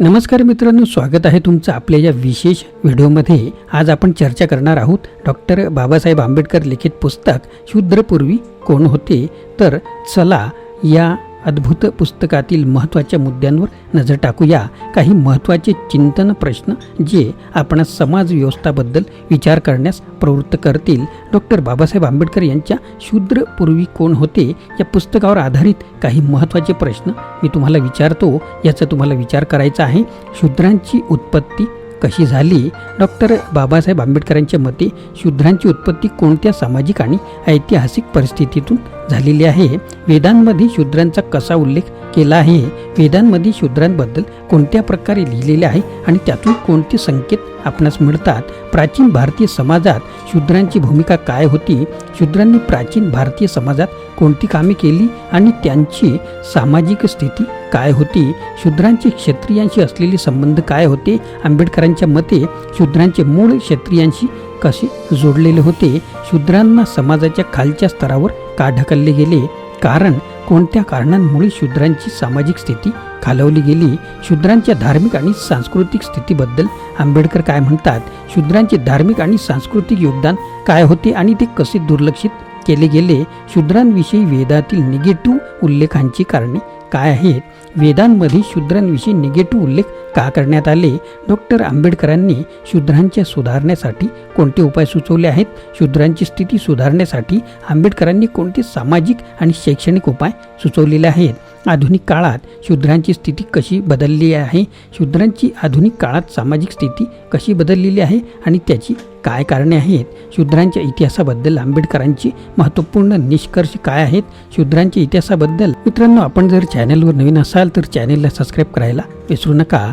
नमस्कार मित्रांनो स्वागत आहे तुमचं आपल्या या विशेष व्हिडिओमध्ये. आज आपण चर्चा करणार आहोत डॉक्टर बाबासाहेब आंबेडकर लिखित पुस्तक शूद्रपूर्वी कोण होते? तर चला या अद्भुत पुस्तकातील महत्त्वाच्या मुद्द्यांवर नजर टाकूया. काही महत्त्वाचे चिंतन प्रश्न जे आपण समाजव्यवस्थाबद्दल विचार करण्यास प्रवृत्त करतील. डॉक्टर बाबासाहेब आंबेडकर यांच्या शूद्र पूर्वी कोण होते? या पुस्तकावर आधारित काही महत्त्वाचे प्रश्न मी तुम्हाला विचारतो. याचा तुम्हाला विचार करायचा आहे. शूद्रांची उत्पत्ती कशी झाली? डॉक्टर बाबासाहेब आंबेडकरांच्या मते शूद्रांची उत्पत्ती कोणत्या सामाजिक आणि ऐतिहासिक परिस्थितीतून झालेली आहे? वेदांमध्ये शूद्रांचा कसा उल्लेख केला आहे? वेदांमध्ये शूद्रांबद्दल कोणत्या प्रकारे लिहिलेले आहे? आणि त्यातून कोणते संकेत आपणास मिळतात. प्राचीन भारतीय समाजात शूद्रांची भूमिका काय होती? शूद्रांनी प्राचीन भारतीय समाजात कोणती कामे केली? आणि त्यांची सामाजिक स्थिती काय होती? शूद्रांचे क्षत्रियांशी असलेले संबंध काय होते? आंबेडकरांच्या मते शूद्रांचे मूळ क्षत्रियांशी कसे जोडलेले होते? शूद्रांना समाजाच्या खालच्या स्तरावर का ढकलले गेले? कारण कोणत्या कारणांमुळे शूद्रांची सामाजिक स्थिती खालवली गेली? शूद्रांच्या धार्मिक आणि सांस्कृतिक स्थितीबद्दल आंबेडकर काय म्हणतात? शूद्रांचे धार्मिक आणि सांस्कृतिक योगदान काय होते आणि ते कसे दुर्लक्षित केले गेले? शूद्रांविषयी वेदातील निगेटिव्ह उल्लेखांची कारणे काय आहेत वेदांमध्ये शूद्रांविषयी निगेटिव्ह उल्लेख का करण्यात आले? डॉक्टर आंबेडकरांनी शूद्रांच्या सुधारण्यासाठी कोणते उपाय सुचवले आहेत? शूद्रांची स्थिती सुधारण्यासाठी आंबेडकरांनी कोणते सामाजिक आणि शैक्षणिक उपाय सुचवलेले आहेत? आधुनिक काळात शूद्रांची स्थिती कशी बदलली आहे? शूद्रांची आधुनिक काळात सामाजिक स्थिती कशी बदललेली आहे आणि त्याची काय कारणे आहेत? शूद्रांच्या इतिहासाबद्दल आंबेडकरांची महत्त्वपूर्ण निष्कर्ष काय आहेत? शूद्रांच्या इतिहासाबद्दल मित्रांनो आपण जर चॅनलवर नवीन असाल तर चॅनलला सबस्क्राईब करायला विसरू नका.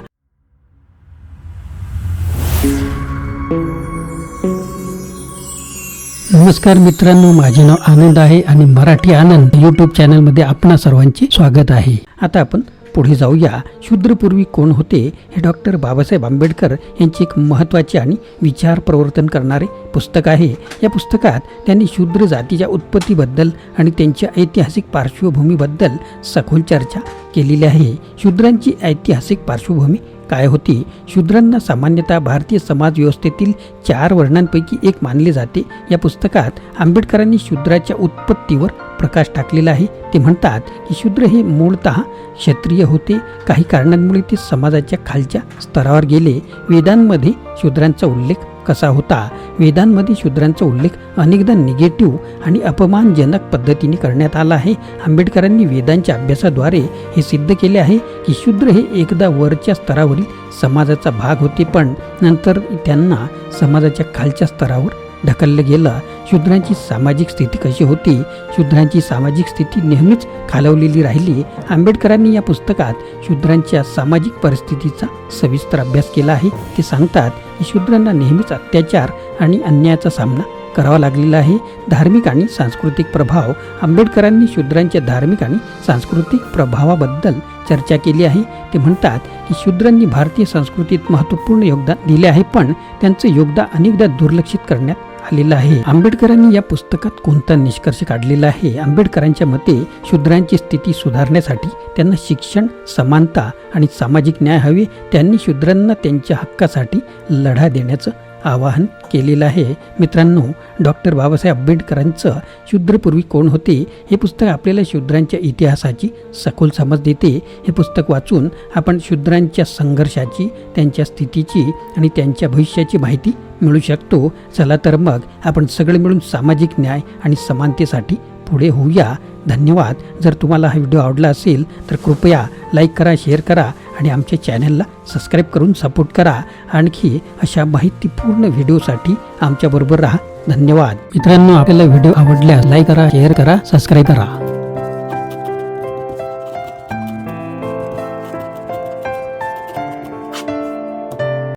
नमस्कार मित्रांनो माझे नाव आनंद आहे आणि मराठी आनंद यूट्यूब चॅनलमध्ये आपणा सर्वांचे स्वागत आहे. आता आपण पुढे जाऊया. शूद्रपूर्वी कोण होते हे डॉक्टर बाबासाहेब आंबेडकर यांचे एक महत्त्वाचे आणि विचार प्रवर्तन करणारे पुस्तक आहे. या पुस्तकात त्यांनी शूद्र जातीच्या उत्पत्तीबद्दल आणि त्यांच्या ऐतिहासिक पार्श्वभूमीबद्दल सखोल चर्चा केलेली आहे. शूद्रांची ऐतिहासिक पार्श्वभूमी काय होती? शूद्रांना सामान्यतः भारतीय समाज व्यवस्थेतील चार वर्णांपैकी एक मानले जाते. या पुस्तकात आंबेडकरांनी शूद्राच्या उत्पत्तीवर प्रकाश टाकलेला आहे. ते म्हणतात की शूद्र हे मूळतः क्षत्रिय होते. काही कारणांमुळे ते समाजाच्या खालच्या स्तरावर गेले. वेदांमध्ये शूद्रांचा उल्लेख कसा होता वेदांमध्ये शूद्रांचा उल्लेख अनेकदा निगेटिव्ह आणि अपमानजनक पद्धतीने करण्यात आला आहे. आंबेडकरांनी वेदांच्या अभ्यासाद्वारे हे सिद्ध केले आहे की शूद्र हे एकदा वरच्या स्तरावरील समाजाचा भाग होते पण नंतर त्यांना समाजाच्या खालच्या स्तरावर ढकललं गेलं. शूद्रांची सामाजिक स्थिती कशी होती? शूद्रांची सामाजिक स्थिती नेहमीच खालवलेली राहिली. आंबेडकरांनी या पुस्तकात शूद्रांच्या सामाजिक परिस्थितीचा सविस्तर अभ्यास केला आहे. ते सांगतात की शूद्रांना नेहमीच अत्याचार आणि अन्यायाचा सामना करावा लागलेला आहे. धार्मिक आणि सांस्कृतिक प्रभाव. आंबेडकरांनी शूद्रांच्या धार्मिक आणि सांस्कृतिक प्रभावाबद्दल चर्चा केली आहे. ते म्हणतात की शूद्रांनी भारतीय संस्कृतीत महत्त्वपूर्ण योगदान दिले आहे पण त्यांचं योगदान अनेकदा दुर्लक्षित करण्यात आलेला आहे. आंबेडकरांनी या पुस्तकात कोणता निष्कर्ष काढलेला आहे? आंबेडकरांच्या मते शूद्रांची स्थिती सुधारण्यासाठी त्यांना शिक्षण समानता आणि सामाजिक न्याय हवे. त्यांनी शूद्रांना त्यांच्या हक्कासाठी लढा देण्याचं आवाहन केलेलं आहे. मित्रांनो डॉक्टर बाबासाहेब आंबेडकरांचं शूद्रपूर्वी कोण होते? हे पुस्तक आपल्याला शूद्रांच्या इतिहासाची सखोल समज देते. हे पुस्तक वाचून आपण शूद्रांच्या संघर्षाची त्यांच्या स्थितीची आणि त्यांच्या भविष्याची माहिती मिळू शकतो. चला तर मग आपण सगळे मिळून सामाजिक न्याय आणि समानतेसाठी पुढे होऊया. धन्यवाद. जर तुम्हाला हा व्हिडिओ आवडला असेल तर कृपया लाईक करा शेअर करा आणि आमच्या चॅनलला सबस्क्राईब करून सपोर्ट करा. आणखी अशा माहितीपूर्ण व्हिडिओसाठी आमच्याबरोबर राहा. धन्यवाद. मित्रांनो आपल्याला व्हिडिओ आवडल्यास लाईक करा शेअर करा सबस्क्राईब करा.